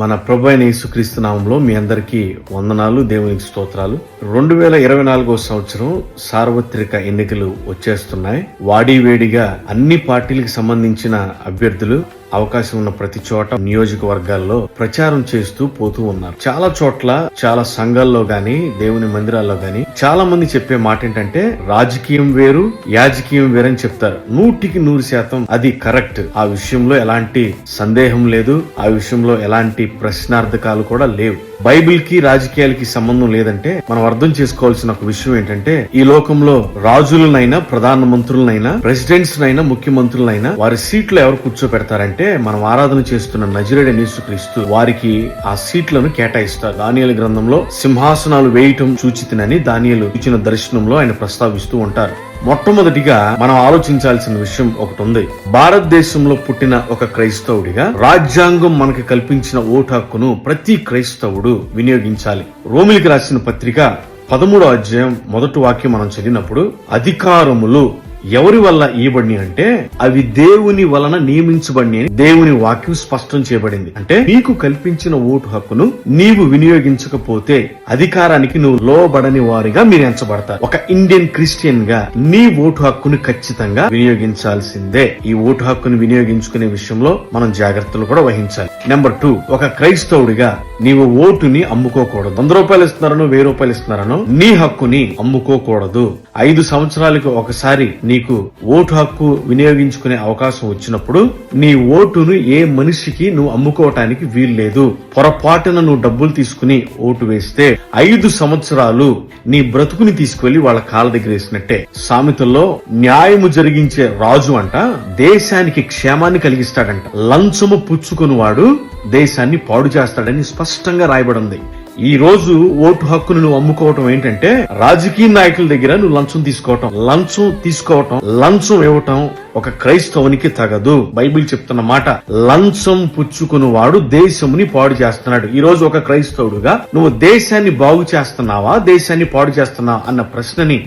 మన ప్రభు అయిన యేసుక్రీస్తు నామంలో మీ అందరికీ వందనాలు దేవునికి స్తోత్రాలు. రెండు వేల ఇరవై నాలుగో సంవత్సరం సార్వత్రిక ఎన్నికలు వచ్చేస్తున్నాయి. వాడి వేడిగా అన్ని పార్టీలకు సంబంధించిన అభ్యర్థులు అవకాశం ఉన్న ప్రతి చోట నియోజకవర్గాల్లో ప్రచారం చేస్తూ పోతూ ఉన్నారు. చాలా చోట్ల చాలా సంఘాల్లో గాని దేవుని మందిరాల్లో గాని చాలా మంది చెప్పే మాట ఏంటంటే రాజకీయం వేరు యాజకీయం వేరని చెప్తారు. నూటికి నూరు శాతం అది కరెక్ట్. ఆ విషయంలో ఎలాంటి సందేహం లేదు ఆ విషయంలో ఎలాంటి ప్రశ్నార్థకాలు కూడా లేవు. బైబిల్కి రాజకీయాలకి సంబంధం లేదంటే మనం అర్థం చేసుకోవాల్సిన ఒక విషయం ఏంటంటే ఈ లోకంలో రాజులనైనా ప్రధాన మంత్రులనైనా ప్రెసిడెంట్స్ నైనా ముఖ్యమంత్రులనైనా వారి సీట్లు ఎవరు కూర్చోపెడతారంటే మనం ఆరాధన చేస్తున్న నజరేడ క్రీస్తు వారికి ఆ సీట్లను కేటాయిస్తారు. దానియలు గ్రంథంలో సింహాసనాలు వేయటం సూచితనని దానియలు ఇచ్చిన దర్శనంలో ఆయన ప్రస్తావిస్తూ ఉంటారు. మొట్టమొదటిగా మనం ఆలోచించాల్సిన విషయం ఒకటి ఉంది భారతదేశంలో పుట్టిన ఒక క్రైస్తవుడిగా రాజ్యాంగం మనకి కల్పించిన ఓటు హక్కును ప్రతి క్రైస్తవుడు వినియోగించాలి. రోమిలికి రాసిన పత్రిక పదమూడో అధ్యాయం మొదటి వాక్యం మనం చదివినప్పుడు అధికారములు ఎవరి వల్ల ఇవ్వబడి అంటే అవి దేవుని వలన నియమించబడి అని దేవుని వాక్యం స్పష్టం చేయబడింది. అంటే నీకు కల్పించిన ఓటు హక్కును నీవు వినియోగించకపోతే అధికారానికి నువ్వు లోబడని వారిగా మీరు ఎంచబడతారు. ఒక ఇండియన్ క్రిస్టియన్గా నీ ఓటు హక్కును ఖచ్చితంగా వినియోగించాల్సిందే. ఈ ఓటు హక్కును వినియోగించుకునే విషయంలో మనం జాగ్రత్తలు కూడా వహించాలి. నెంబర్ టూ ఒక క్రైస్తవుడిగా నీవు ఓటుని అమ్ముకోకూడదు. వంద రూపాయలు ఇస్తున్నారనో వెయ్యి రూపాయలు ఇస్తున్నారనో నీ హక్కుని అమ్ముకోకూడదు. ఐదు సంవత్సరాలకు ఒకసారి నీకు ఓటు హక్కు వినియోగించుకునే అవకాశం వచ్చినప్పుడు నీ ఓటును ఏ మనిషికి నువ్వు అమ్ముకోవటానికి వీల్లేదు. పొరపాటున నువ్వు డబ్బులు తీసుకుని ఓటు వేస్తే ఐదు సంవత్సరాలు నీ బ్రతుకుని తీసుకువెళ్ళి వాళ్ళ కాళ్ళ దగ్గర వేసినట్టే. సామెతల్లో న్యాయము జరిగించే రాజు అంట దేశానికి క్షేమాన్ని కలిగిస్తాడంట. లంచము పుచ్చుకుని వాడు దేశాన్ని పాడు చేస్తాడని స్పష్టంగా రాయబడింది. ఈ రోజు ఓటు హక్కును నువ్వు అమ్ముకోవటం ఏంటంటే రాజకీయ నాయకుల దగ్గర నువ్వు లంచం తీసుకోవటం లంచం తీసుకోవటం లంచం ఇవ్వటం ఒక క్రైస్తవునికి తగదు. బైబిల్ చెప్తున్న మాట లంచం పుచ్చుకుని వాడు దేశముని పాడు చేస్తున్నాడు. ఈ రోజు ఒక క్రైస్తవుడుగా నువ్వు దేశాన్ని బాగు చేస్తున్నావా దేశాన్ని పాడు చేస్తున్నావా అన్న ప్రశ్నని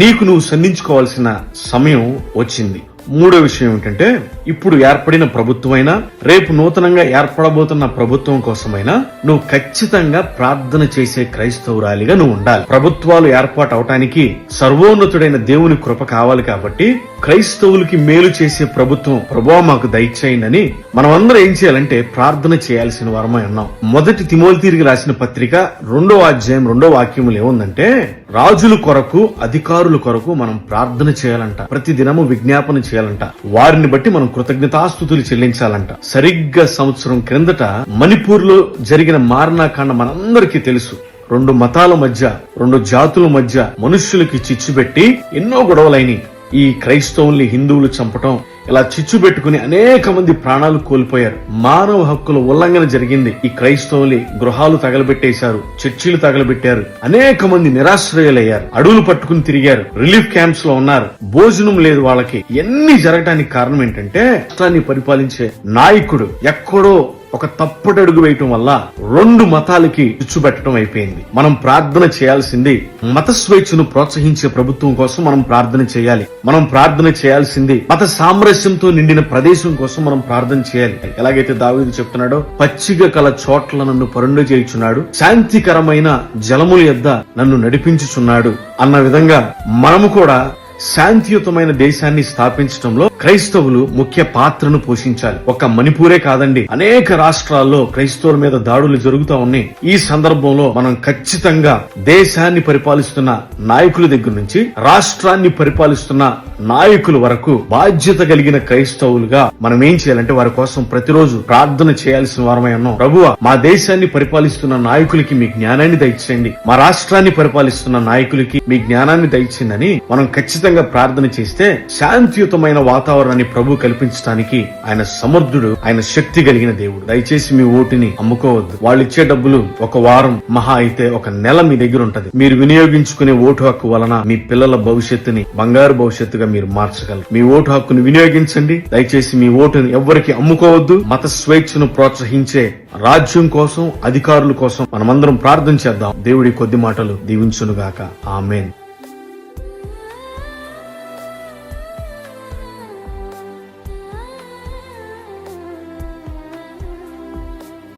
నీకు నువ్వు సంధించుకోవాల్సిన సమయం వచ్చింది. మూడో విషయం ఏమిటంటే ఇప్పుడు ఏర్పడిన ప్రభుత్వమైనా రేపు నూతనంగా ఏర్పడబోతున్న ప్రభుత్వం కోసమైనా నువ్వు ఖచ్చితంగా ప్రార్థన చేసే క్రైస్తవురాలిగా నువ్వు ఉండాలి. ప్రభుత్వాలు ఏర్పాటు అవటానికి సర్వోన్నతుడైన దేవుని కృప కావాలి కాబట్టి క్రైస్తవులకి మేలు చేసే ప్రభుత్వం ప్రభావ మాకు దయచేయండి మనం అందరం ఏం చేయాలంటే ప్రార్థన చేయాల్సిన వారమై ఉన్నాం. మొదటి తిమోలు తిరిగి రాసిన పత్రిక రెండో అధ్యాయం రెండో వాక్యములు ఏముందంటే రాజుల కొరకు అధికారుల కొరకు మనం ప్రార్థన చేయాలంట. ప్రతి దినము విజ్ఞాపన చేయాలంట. వారిని బట్టి మనం కృతజ్ఞతాస్థుతులు చెల్లించాలంట. సరిగ్గా సంవత్సరం క్రిందట మణిపూర్లో జరిగిన మారణాకాండ మనందరికీ తెలుసు. రెండు మతాల మధ్య రెండు జాతుల మధ్య మనుష్యులకి చిచ్చుపెట్టి ఎన్నో గొడవలైనవి ఈ క్రైస్తవుల్ని హిందువులు చంపటం ఇలా చిచ్చు పెట్టుకుని అనేక మంది ప్రాణాలు కోల్పోయారు. మానవ హక్కుల ఉల్లంఘన జరిగింది. ఈ క్రైస్తవులు గృహాలు తగలబెట్టేశారు చర్చిలు తగలబెట్టారు అనేక మంది నిరాశ్రయులయ్యారు అడవులు పట్టుకుని తిరిగారు రిలీఫ్ క్యాంప్స్లో ఉన్నారు. భోజనం లేదు వాళ్ళకి. ఎన్ని జరగటానికి కారణం ఏంటంటే రాష్ట్రాన్ని పరిపాలించే నాయకుడు ఎక్కడో ఒక తప్పటి అడుగు వేయటం వల్ల రెండు మతాలకి చిచ్చుపెట్టడం అయిపోయింది. మనం ప్రార్థన చేయాల్సింది మత స్వేచ్ఛను ప్రోత్సహించే ప్రభుత్వం కోసం మనం ప్రార్థన చేయాలి. మనం ప్రార్థన చేయాల్సింది మత సామరస్యంతో నిండిన ప్రదేశం కోసం మనం ప్రార్థన చేయాలి. ఎలాగైతే దావీదు చెప్తున్నాడో పచ్చిక కల చోట్ల నన్ను పరుండు చేయుచున్నాడు శాంతికరమైన జలముల యొద్ద నన్ను నడిపించుచున్నాడు అన్న విధంగా మనము కూడా శాంతియుతమైన దేశాన్ని స్థాపించడంలో క్రైస్తవులు ముఖ్య పాత్రను పోషించాలి. ఒక మణిపూరే కాదండి. అనేక రాష్ట్రాల్లో క్రైస్తవుల మీద దాడులు జరుగుతూ ఉన్నాయి. ఈ సందర్భంలో మనం ఖచ్చితంగా దేశాన్ని పరిపాలిస్తున్న నాయకుల దగ్గర నుంచి రాష్ట్రాన్ని పరిపాలిస్తున్న నాయకుల వరకు బాధ్యత కలిగిన క్రైస్తవులుగా మనం ఏం చేయాలంటే వారి కోసం ప్రతిరోజు ప్రార్థన చేయాల్సిన వారమై ఉన్నాం. ప్రభువ మా దేశాన్ని పరిపాలిస్తున్న నాయకులకి మీ జ్ఞానాన్ని దయచేయండి. మా రాష్ట్రాన్ని పరిపాలిస్తున్న నాయకులకి మీ జ్ఞానాన్ని దయచేయండి మనం ఖచ్చితంగా ప్రార్థన చేస్తే శాంతియుతమైన వాతావరణాన్ని ప్రభు కల్పించడానికి ఆయన సమర్థుడు ఆయన శక్తి కలిగిన దేవుడు. దయచేసి మీ ఓటుని అమ్ముకోవద్దు. వాళ్ళు ఇచ్చే డబ్బులు ఒక వారం మహా అయితే ఒక నెల మీ దగ్గర ఉంటది. మీరు వినియోగించుకునే ఓటు హక్కు వలన మీ పిల్లల భవిష్యత్తుని బంగారు భవిష్యత్తుగా మీరు మార్చగలరు. మీ ఓటు హక్కును వినియోగించండి. దయచేసి మీ ఓటును ఎవ్వరికి అమ్ముకోవద్దు. మత స్వేచ్ఛను ప్రోత్సహించే రాజ్యం కోసం అధికారుల కోసం మనమందరం ప్రార్థన చేద్దాం. దేవుడి కొద్ది మాటలు దీవించునుగాక. ఆమెన్.